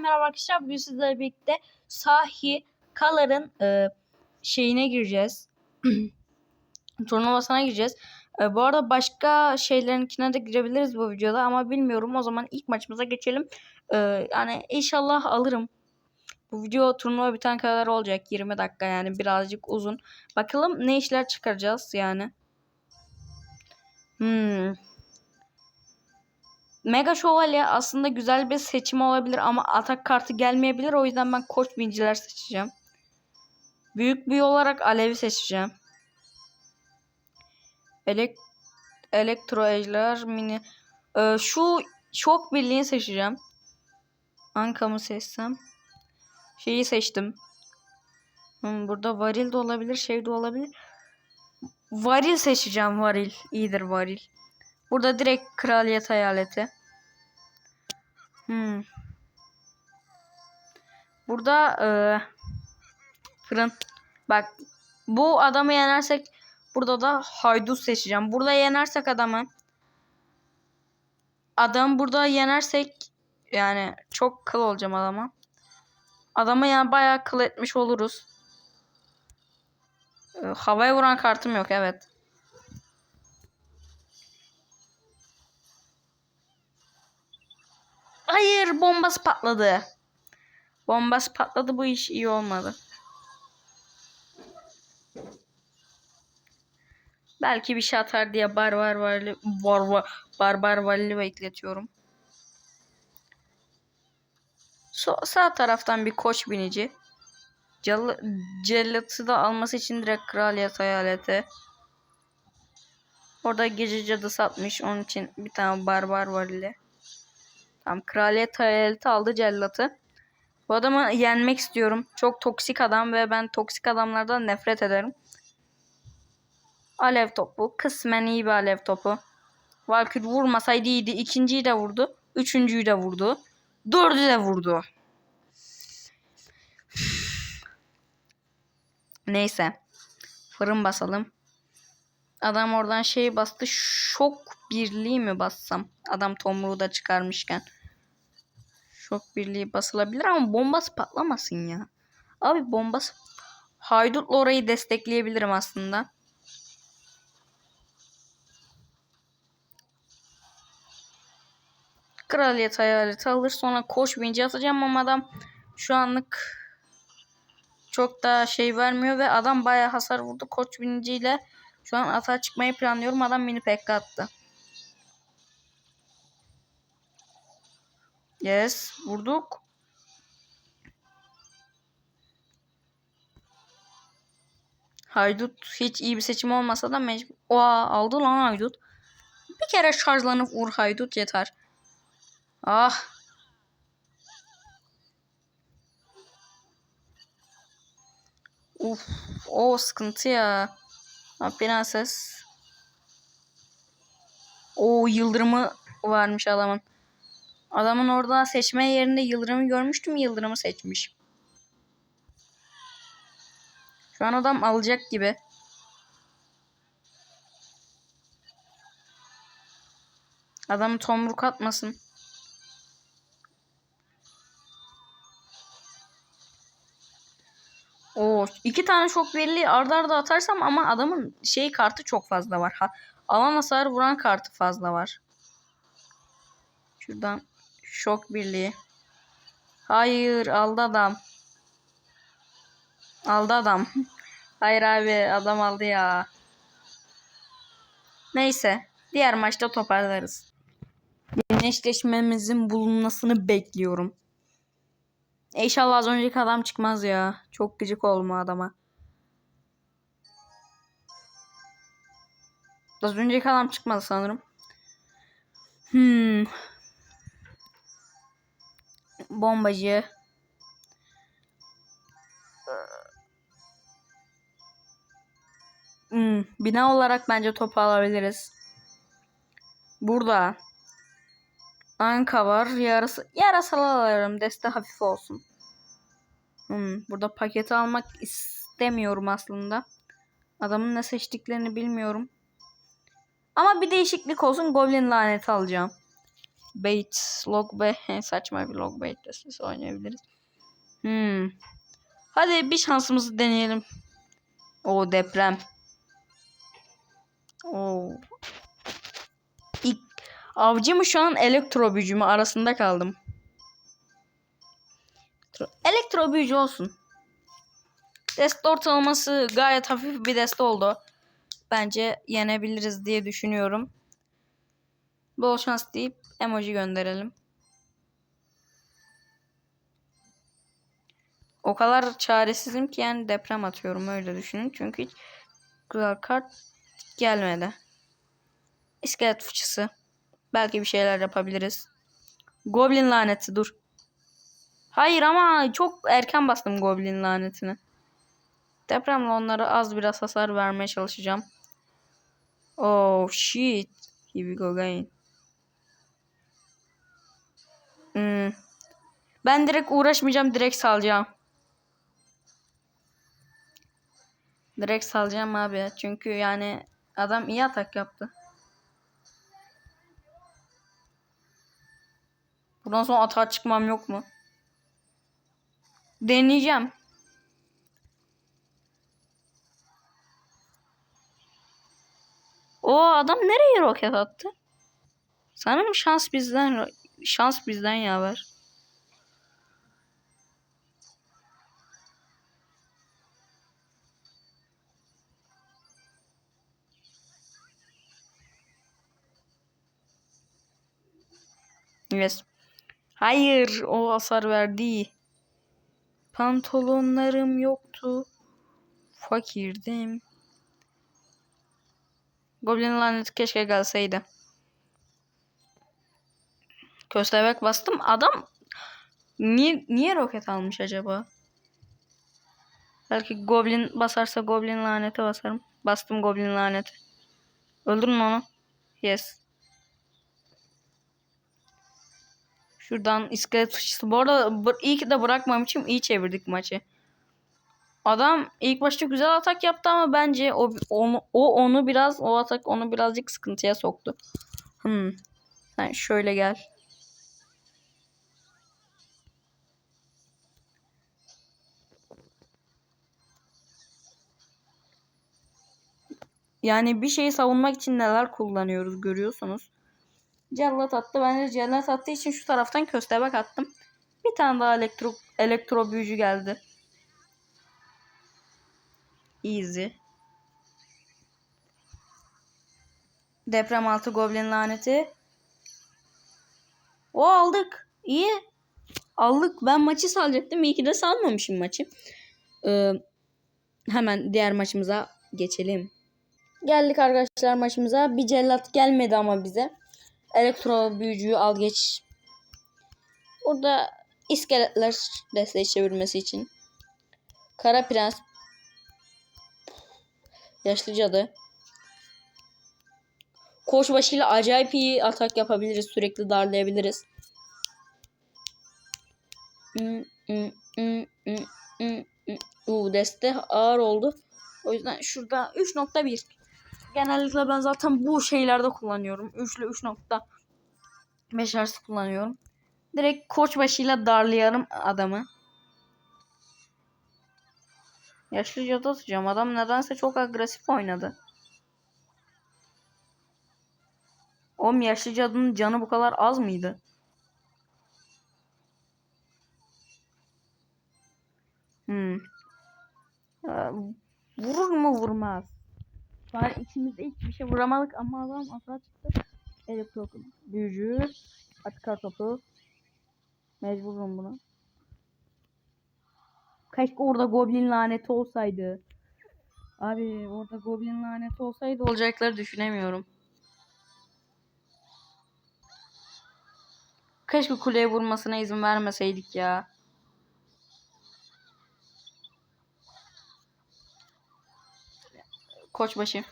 Merhaba arkadaşlar. Bugün sizlerle birlikte Sahi Kalar'ın e, şeyine gireceğiz. Turnuvasına gireceğiz. E, bu arada başka şeylerinkine de girebiliriz bu videoda ama bilmiyorum. O zaman ilk maçımıza geçelim. E, yani inşallah alırım. Bu video turnuva biten kadar olacak. 20 dakika yani birazcık uzun. Bakalım ne işler çıkaracağız yani. Hmm. Mega Şövalye aslında güzel bir seçim olabilir ama atak kartı gelmeyebilir. O yüzden ben koç binciler seçeceğim. Büyük büyü olarak Alev'i seçeceğim. Elek Elektro Ejder mini ee, şu şok birliğini seçeceğim. Ankamı seçsem. Şeyi seçtim. Hmm, burada varil de olabilir, şey de olabilir. Varil seçeceğim, varil. İyidir varil. Burada direkt kraliyet hayaleti. Hmm. Burada e, fırın. Bak bu adamı yenersek burada da haydut seçeceğim. Burada yenersek adamı adam burada yenersek yani çok kıl olacağım adama. Adamı yani bayağı kıl etmiş oluruz. E, havaya vuran kartım yok evet. Hayır bombası patladı. Bombası patladı bu iş iyi olmadı. Belki bir şey atar diye barbar varlı barbar barbar valli bekletiyorum. So, sağ taraftan bir koç binici. Cell cellatı da alması için direkt kraliyet hayaleti. Orada gece cadı satmış. Onun için bir tane barbar valli. Tamam kraliyet hayaleti aldı cellatı. Bu adamı yenmek istiyorum. Çok toksik adam ve ben toksik adamlardan nefret ederim. Alev topu. Kısmen iyi bir alev topu. Valkür vurmasaydı iyiydi. İkinciyi de vurdu. Üçüncüyü de vurdu. Dördü de vurdu. Neyse. Fırın basalım. Adam oradan şey bastı. Şok birliği mi bassam? Adam tomruğu da çıkarmışken. Şok birliği basılabilir ama bombası patlamasın ya. Abi bombası haydutla orayı destekleyebilirim aslında. Kraliyet hayaleti alır. Sonra koş binci atacağım ama adam şu anlık çok da şey vermiyor ve adam bayağı hasar vurdu. Koç binciyle şu an atağa çıkmayı planlıyorum. Adam mini pekka attı. Yes. Vurduk. Haydut hiç iyi bir seçim olmasa da mecbur. Oha aldı lan Haydut. Bir kere şarjlanıp vur Haydut yeter. Ah. Uf. O sıkıntı ya. Prenses. O yıldırımı varmış adamın. Adamın orada seçme yerinde Yıldırım'ı görmüştüm. Yıldırım'ı seçmiş. Şu an adam alacak gibi. Adam tomruk atmasın. O iki tane şok belli ardarda arda atarsam ama adamın şey kartı çok fazla var. Ha, alan hasar vuran kartı fazla var. Şuradan Şok birliği. Hayır aldı adam. Aldı adam. Hayır abi adam aldı ya. Neyse. Diğer maçta toparlarız. Eşleşmemizin bulunmasını bekliyorum. İnşallah az önceki adam çıkmaz ya. Çok gıcık olma adama. Az önceki adam çıkmadı sanırım. Hmm bombacı. Hmm, bina olarak bence topu alabiliriz. Burada Anka var. Yarası, yarasal alırım. Deste hafif olsun. Hmm, burada paketi almak istemiyorum aslında. Adamın ne seçtiklerini bilmiyorum. Ama bir değişiklik olsun. Goblin laneti alacağım. Bait, log bait, saçma bir log bait destesi oynayabiliriz. Hmm. Hadi bir şansımızı deneyelim. O deprem. Oo. İlk, avcı mı şu an elektro büyücü mü arasında kaldım. Elektro, büyücü olsun. Deste ortalaması gayet hafif bir deste oldu. Bence yenebiliriz diye düşünüyorum. Bol şans deyip emoji gönderelim. O kadar çaresizim ki yani deprem atıyorum öyle düşünün. Çünkü hiç güzel kart gelmedi. İskelet fıçısı. Belki bir şeyler yapabiliriz. Goblin laneti dur. Hayır ama çok erken bastım Goblin lanetini. Depremle onlara az biraz hasar vermeye çalışacağım. Oh shit. Here we go again. Hmm. Ben direkt uğraşmayacağım. Direkt salacağım. Direkt salacağım abi. Çünkü yani adam iyi atak yaptı. Buradan sonra atağa çıkmam yok mu? Deneyeceğim. O adam nereye roket attı? Sanırım şans bizden şans bizden yaver. Yes. Hayır, o hasar verdi. Pantolonlarım yoktu. Fakirdim. Goblin laneti keşke gelseydi. Köstebek bastım. Adam niye niye roket almış acaba? Belki goblin basarsa goblin laneti basarım. Bastım goblin laneti. Öldürün onu. Yes. Şuradan iskelet fıçısı. Bu arada iyi ki de bırakmamışım. İyi çevirdik maçı. Adam ilk başta güzel atak yaptı ama bence o onu o onu biraz o atak onu birazcık sıkıntıya soktu. Hmm. Sen şöyle gel. Yani bir şeyi savunmak için neler kullanıyoruz görüyorsunuz. Cellat attı. Ben de cellat attığı için şu taraftan köstebek attım. Bir tane daha elektro, elektro büyücü geldi. Easy. Deprem altı goblin laneti. O aldık. İyi. Aldık. Ben maçı salacaktım. İyi ki de salmamışım maçı. Ee, hemen diğer maçımıza geçelim. Geldik arkadaşlar maçımıza. Bir cellat gelmedi ama bize. Elektro büyücüyü al geç. Burada iskeletler desteği çevirmesi için. Kara prens. Yaşlı cadı. Koçbaşıyla acayip iyi atak yapabiliriz. Sürekli darlayabiliriz. Hmm. Uu, deste ağır oldu. O yüzden şurada 3.1. Genellikle ben zaten bu şeylerde kullanıyorum. 3 ile 3.5 arası kullanıyorum. Direkt koçbaşıyla darlayarım adamı. Yaşlı cadı atacağım. Adam nedense çok agresif oynadı. Oğlum yaşlı cadının canı bu kadar az mıydı? Hmm. Ee, vurur mu vurmaz. Var içimizde hiçbir şey vuramadık ama adam atağa çıktı. Elektro büyücü. At kar topu. Mecburum buna. Keşke orada goblin laneti olsaydı. Abi orada goblin laneti olsaydı olacakları düşünemiyorum. Keşke kuleye vurmasına izin vermeseydik ya. Koçbaşı.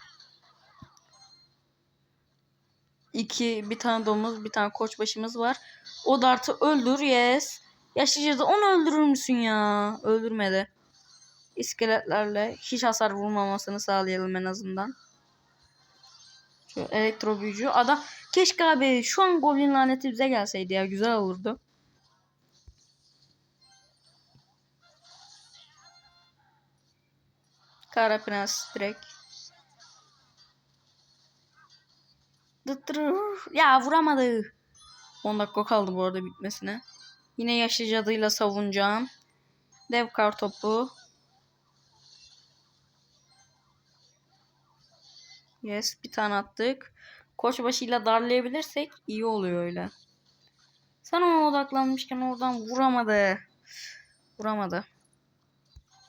İki, bir tane domuz, bir tane koçbaşımız var. O dartı öldür, yes. Yaşlıca da onu öldürür müsün ya? Öldürmedi. İskeletlerle hiç hasar vurmamasını sağlayalım en azından. Şu elektro büyücü. Adam keşke abi şu an Goblin laneti bize gelseydi ya güzel olurdu. Kara Prens direkt. Ya vuramadı. 10 dakika kaldı bu arada bitmesine. Yine yaşlı cadıyla savunacağım. Dev kar topu. Yes bir tane attık. Koçbaşıyla darlayabilirsek iyi oluyor öyle. Sen ona odaklanmışken oradan vuramadı. Vuramadı.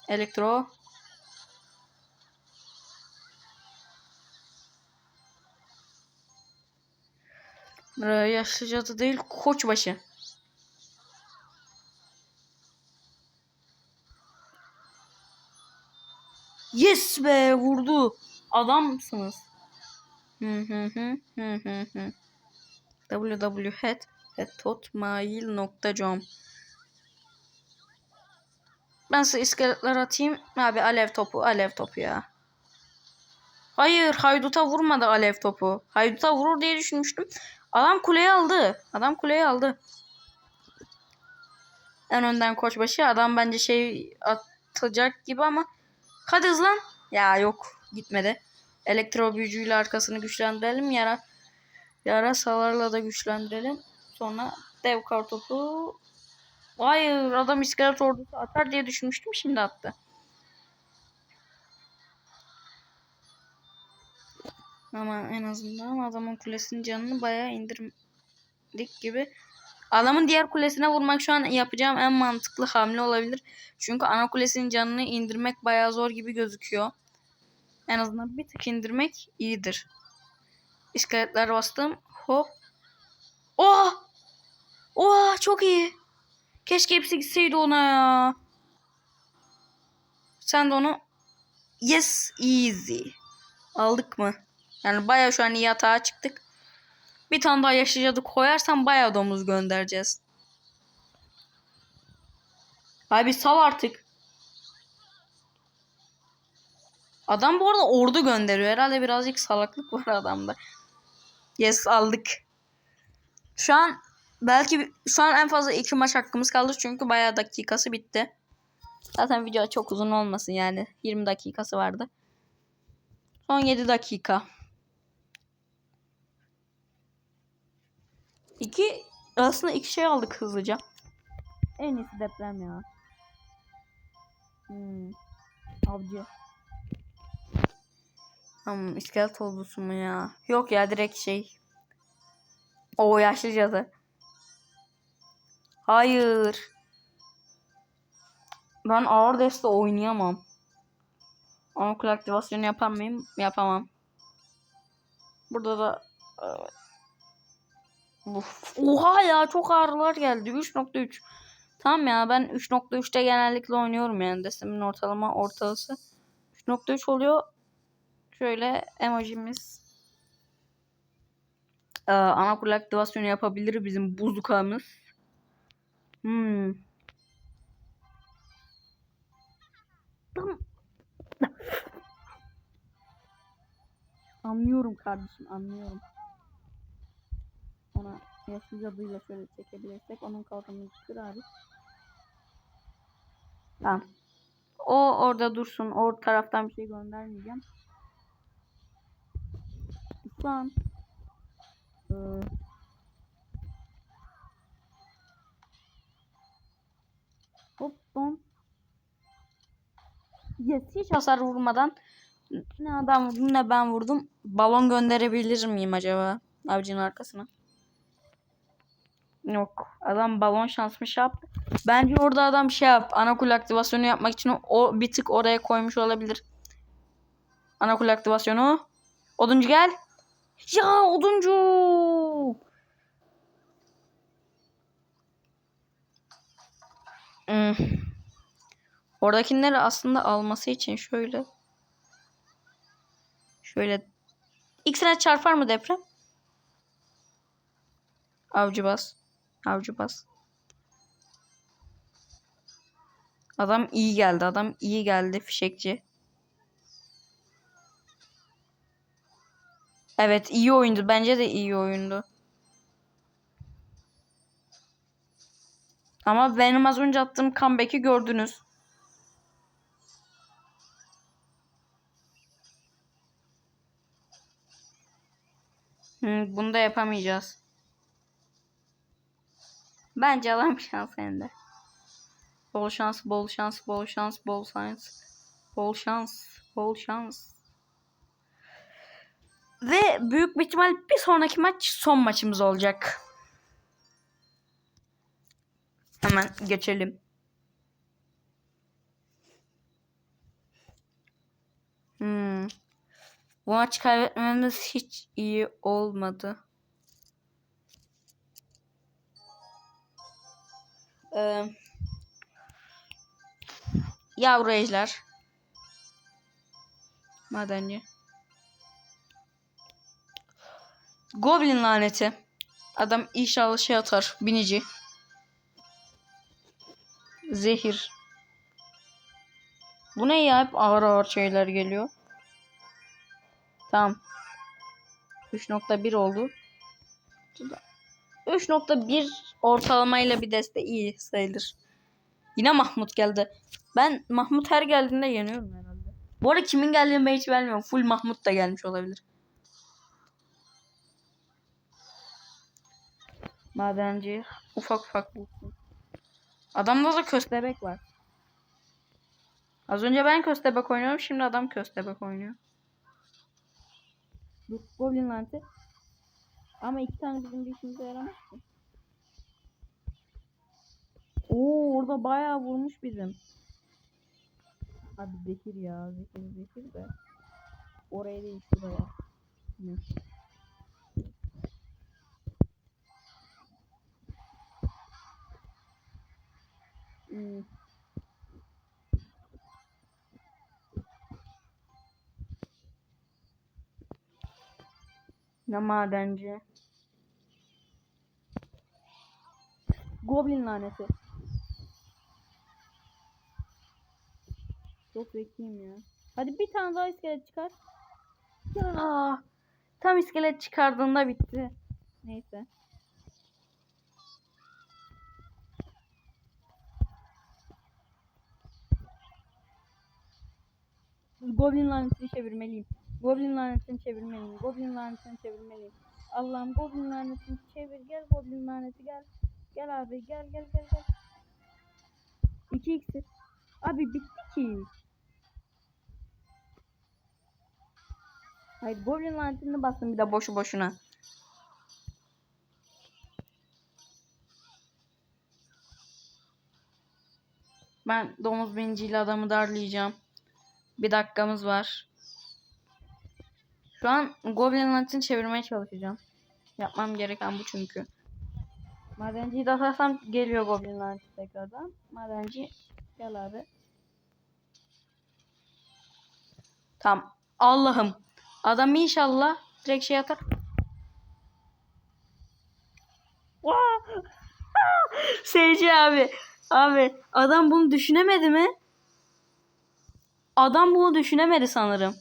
Elektro. Yaşlı cadı değil koçbaşı. Yes be vurdu. Adamsınız. Hı hı hı hı hı hı. Ben size iskeletler atayım. Abi alev topu, alev topu ya. Hayır, hayduta vurmadı alev topu. Hayduta vurur diye düşünmüştüm. Adam kuleyi aldı. Adam kuleyi aldı. En önden koçbaşı. Adam bence şey atacak gibi ama. Hadi hızlan. Ya yok gitmedi. Elektro büyücüyle arkasını güçlendirelim. Yara yarasalarla da güçlendirelim. Sonra dev kartopu. Hayır adam iskelet ordusu atar diye düşünmüştüm. Şimdi attı. Ama en azından adamın kulesinin canını bayağı indirdik gibi. Adamın diğer kulesine vurmak şu an yapacağım en mantıklı hamle olabilir. Çünkü ana kulesinin canını indirmek bayağı zor gibi gözüküyor. En azından bir tık indirmek iyidir. İskeletler bastım. Hop. Oh! Oh çok iyi. Keşke hepsi gitseydi ona ya. Sen de onu yes easy. Aldık mı? Yani baya şu an hata çıktık. Bir tane daha yaşayacadık koyarsam baya domuz göndereceğiz. Abi sal artık. Adam bu arada ordu gönderiyor. Herhalde birazcık salaklık var adamda. Yes aldık. Şu an belki şu an en fazla iki maç hakkımız kaldı. Çünkü bayağı dakikası bitti. Zaten video çok uzun olmasın yani. 20 dakikası vardı. Son 7 dakika. İki aslında iki şey aldık hızlıca. En iyisi deprem ya. Hmm. Avcı. Tamam iskelet oldusu mu ya? Yok ya direkt şey. O yaşlı cadı. Hayır. Ben ağır deste oynayamam. Onukul aktivasyonu yapar mıyım? Yapamam. Burada da Uf. Oha ya çok ağrılar geldi. 3.3. Tamam ya ben 3.3'te genellikle oynuyorum yani destemin ortalama ortası. 3.3 oluyor. Şöyle emojimiz. Ee, ana kul aktivasyonu yapabilir bizim buzukamız. Hmm. Anlıyorum kardeşim anlıyorum. Ona yaşlı cadıyla şöyle çekebilirsek onun kalkanını çıkır abi. Tamam. O orada dursun. O taraftan bir şey göndermeyeceğim. Lan. Ee, hop don. Yes, hiç hasar vurmadan ne adam vurdu ne ben vurdum. Balon gönderebilir miyim acaba? Avcının arkasına. Yok. Adam balon şansmış yaptı. Bence orada adam şey yap. Anakul aktivasyonu yapmak için o bir tık oraya koymuş olabilir. Anakul aktivasyonu. Oduncu gel. Ya oduncu. Hmm. Oradakileri aslında alması için şöyle. Şöyle. X'ine çarpar mı deprem? Avcı bas. Avcı bas. Adam iyi geldi. Adam iyi geldi fişekçi. Evet iyi oyundu. Bence de iyi oyundu. Ama benim az önce attığım comeback'i gördünüz. Hı, bunu da yapamayacağız. Bence alan şans sende. Bol şans, bol şans, bol şans, bol şans. Bol şans, bol şans. Ve büyük bir ihtimal bir sonraki maç son maçımız olacak. Hemen geçelim. Hmm. Bu maç kaybetmemiz hiç iyi olmadı. Ee, yavru ejder. Madenci. Goblin laneti. Adam inşallah şey atar. Binici. Zehir. Bu ne ya? Hep ağır ağır şeyler geliyor. Tamam. 3.1 oldu. 3.1 ortalamayla bir deste iyi sayılır. Yine Mahmut geldi. Ben Mahmut her geldiğinde yeniyorum herhalde. Bu arada kimin geldiğini ben hiç bilmiyorum. Full Mahmut da gelmiş olabilir. Madenci ufak ufak bulsun. Adamda da köstebek var. Az önce ben köstebek oynuyorum. Şimdi adam köstebek oynuyor. Goblin laneti. Ama iki tane bizim bir işimize yaramaz ki. Oo orada bayağı vurmuş bizim. Abi zehir ya zehir zehir de. Oraya değil şuraya. Hı. Hmm. Ne madenci. Goblin laneti. Çok zekiyim ya. Hadi bir tane daha iskelet çıkar. Ya. Tam iskelet çıkardığında bitti. Neyse. Goblin lanetini çevirmeliyim. Goblin lanetini çevirmeliyim. Goblin lanetini çevirmeliyim. Allah'ım Goblin lanetini çevir. Gel Goblin laneti gel. Gel abi gel gel gel gel. 2 iksir. Abi bitti ki. Hayır Goblin lanetini bastım bir de boşu boşuna. Ben domuz binciyle adamı darlayacağım. Bir dakikamız var. Şu an Goblin Lanet'ini çevirmeye çalışacağım. Yapmam gereken bu çünkü. Madenciyi de atarsam geliyor Goblin Lanet tekrardan. Madenci gel abi. Tamam. Allah'ım. Adam inşallah direkt şey atar. Seyirci abi. Abi adam bunu düşünemedi mi? Adam bunu düşünemedi sanırım.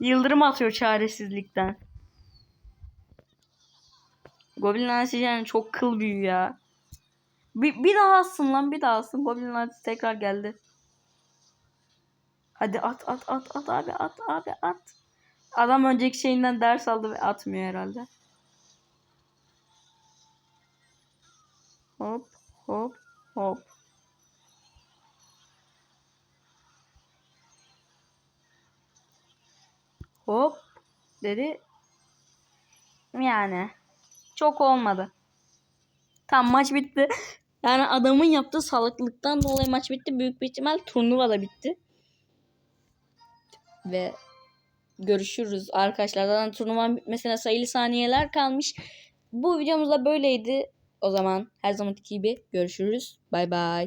Yıldırım atıyor çaresizlikten. Goblin laneti yani çok kıl büyü ya. Bir, bir daha atsın lan bir daha atsın. Goblin laneti tekrar geldi. Hadi at at at at abi at abi at. Adam önceki şeyinden ders aldı ve atmıyor herhalde. Hop hop hop. Hop dedi. Yani çok olmadı. Tam maç bitti. Yani adamın yaptığı salaklıktan dolayı maç bitti. Büyük bir ihtimal turnuva da bitti. Ve görüşürüz arkadaşlar. Zaten turnuvanın bitmesine sayılı saniyeler kalmış. Bu videomuz da böyleydi. O zaman her zamanki gibi görüşürüz. Bay bay.